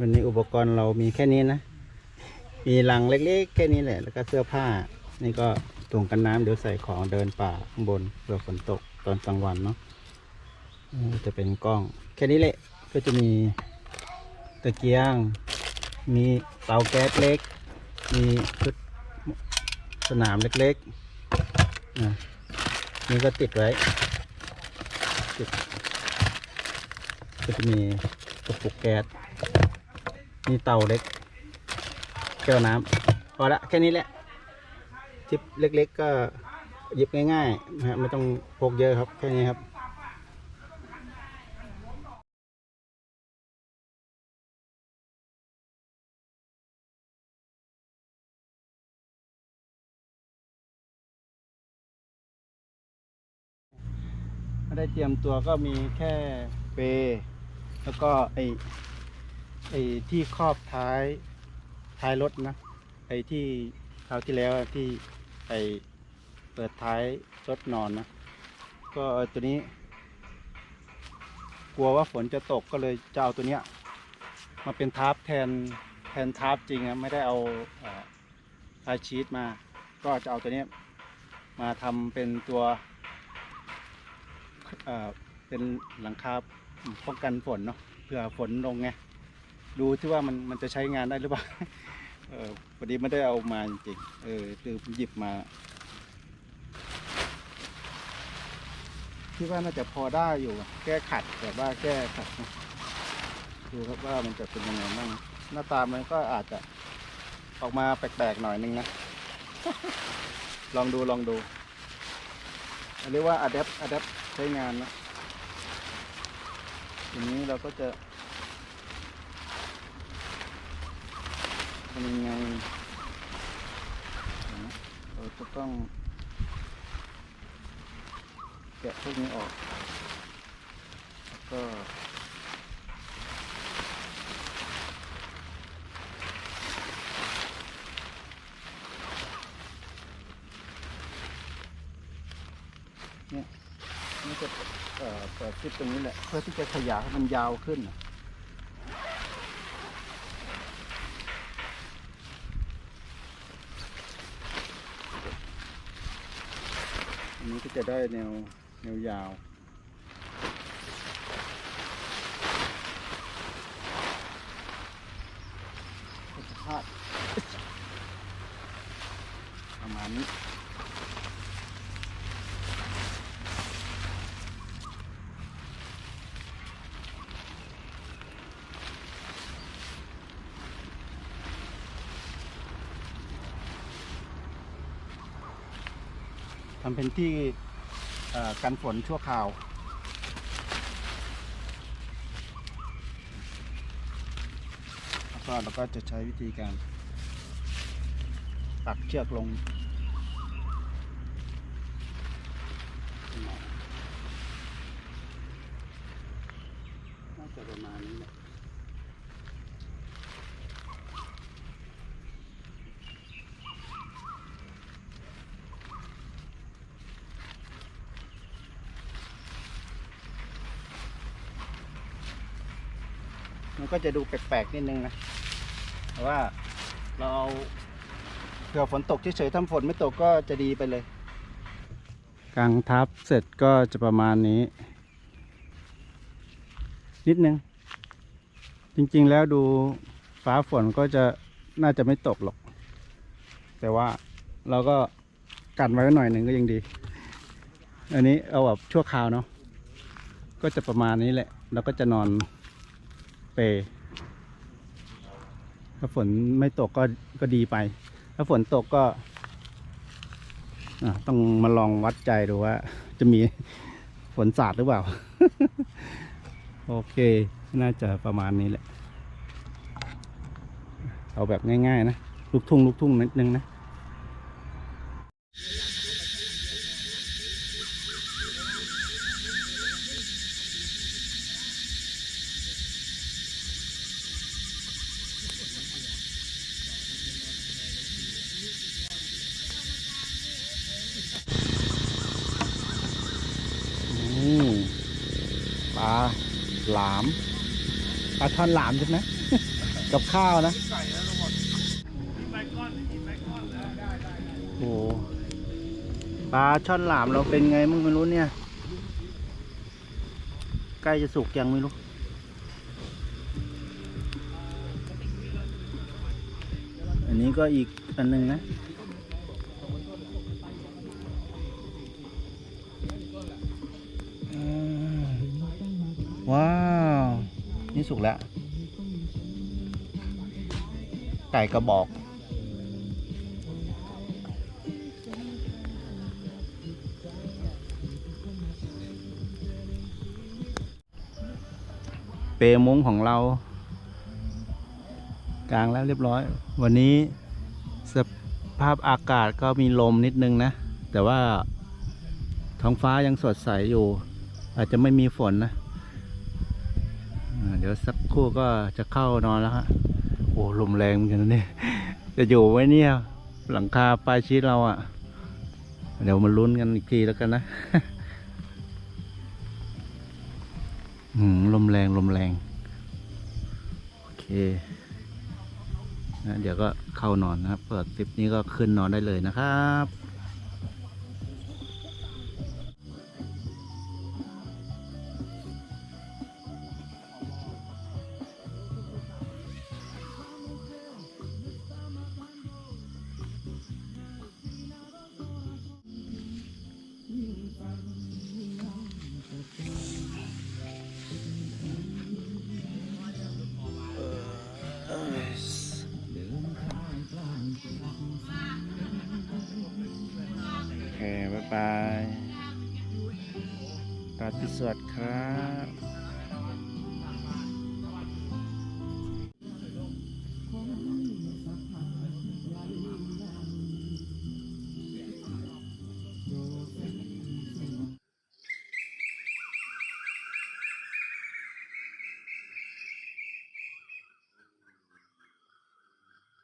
วันนี้อุปกรณ์เรามีแค่นี้นะ มีลังเล็กๆ แค่นี้แหละ แล้วก็เสื้อผ้า นี่ก็ถุงกันน้ำเดี๋ยวใส่ของเดินป่าข้างบนเผื่อฝนตกตอนกลางวันเนาะอืมจะเป็นกล้อง แค่นี้แหละ ก็จะมีตะเกียง มีเตาแก๊สเล็ก มีชุดสนามเล็กๆนะนี่ก็ติดไว้ติดก็จะมีกระปุกแก๊ส มีเตาเล็กแก้วน้ำพอละแค่นี้แหละทิปเล็ก ๆ ก็หยิบง่ายๆนะฮะไม่ต้องพกเยอะครับ แค่นี้ครับไม่ได้เตรียมตัวก็มีแค่เปย์แล้วก็ไอ ไอ้ที่ครอบท้ายท้ายรถนะไอ้ที่คราวที่แล้วที่ไอเปิดท้ายรถนอนนะก็ตัวนี้ กลัวว่าฝนจะตกก็เลยจะเอาตัวเนี้ยมาเป็นทาร์ปแทนแทนทาร์ปจริงอะไม่ได้เอาทายชีตมา ก็จะเอาตัวเนี้ยมาทำเป็นตัวเป็นหลังคาป้องกันฝนเนาะเผื่อฝนลงไง ดูที่ว่ามันมันจะใช้งานได้หรือเปล่าเออพอดีไม่ได้เอามาจริงๆเออคือหยิบมาคิดว่าน่าจะพอได้อยู่ แก้ขัดแต่ว่าแก้ขัดนะดูครับว่ามันจะเป็นยังไงบ้างหน้าตามันก็อาจจะออกมาแปลกๆหน่อยนึงนะ ลองดูลองดูเรียกว่า adapt adapt ใช้งานนะทีนี้เราก็จะทำยังไงนะเราจะ ต้องแกะพวกนี้ออก แล้วก็เนี่ยนี่จะเอ่อเปิดคลิปตรงนี้แหละ เพื่อที่จะขยายให้มันยาวขึ้นนะ ที่จะได้แนวแนวยาวก็จะพาดประมาณนี้ ทำเป็นที่กันฝนชั่วคราว แล้วก็เราก็จะใช้วิธีการ ตักเชือกลงน่าจะประมาณนี้แหละ มันก็จะดูแปลกๆนิดนึงนะแต่ว่าเราเอาเผื่อฝนตกเฉยๆถ้าฝนไม่ตกก็จะดีไปเลยกางทับเสร็จก็จะประมาณนี้ นิดนึง จริงๆแล้วดูฟ้าฝนก็จะน่าจะไม่ตกหรอก แต่ว่าเราก็กันไว้หน่อยหนึ่งก็ยังดี อันนี้เอาแบบชั่วคราวเนาะก็จะประมาณนี้แหละ แล้วก็จะนอน เปรย์ถ้าฝนไม่ตกก็ก็ดีไป ถ้าฝนตกก็ต้องมาลองวัดใจดูว่า จะมีฝนสาดหรือเปล่า โอเค น่าจะประมาณนี้แหละ เอาแบบง่าย ๆ นะ ลูกทุ่งลูกทุ่งนิดนึงนะ อืมปลา หลามปลาช่อนหลามใช่ไหม กับข้าวนะโอ้ปลาช่อนหลามเราเป็นไงมึงไม่รู้เนี่ย ใกล้จะสุกยังไม่รู้อันนี้ก็อีกอันหนึ่งนะ นี่สุกแล้ว ไก่กระบอก เปรมุ้งของเรา กลางแล้วเรียบร้อย วันนี้สภาพอากาศก็มีลมนิดนึงนะ แต่ว่าท้องฟ้ายังสดใสอยู่ อาจจะไม่มีฝนนะ เดี๋ยวสักครู่ก็จะเข้านอนแล้วฮะโอ้ลมแรงเหมือนกันนะเนี่ยจะอยู่ไหมเนี่ยหลังคาปลายชีตเราอะ่ะ เดี๋ยวมาลุ้นกันอีกทีแล้วกันนะหืมลมแรงลมแรง โอเคนะเดี๋ยวก็เข้านอนนะครับ เปิดคลิปนี้ก็ขึ้นนอนได้เลยนะครับ บ๊ายบายราตรีสวัสดิ์ครับ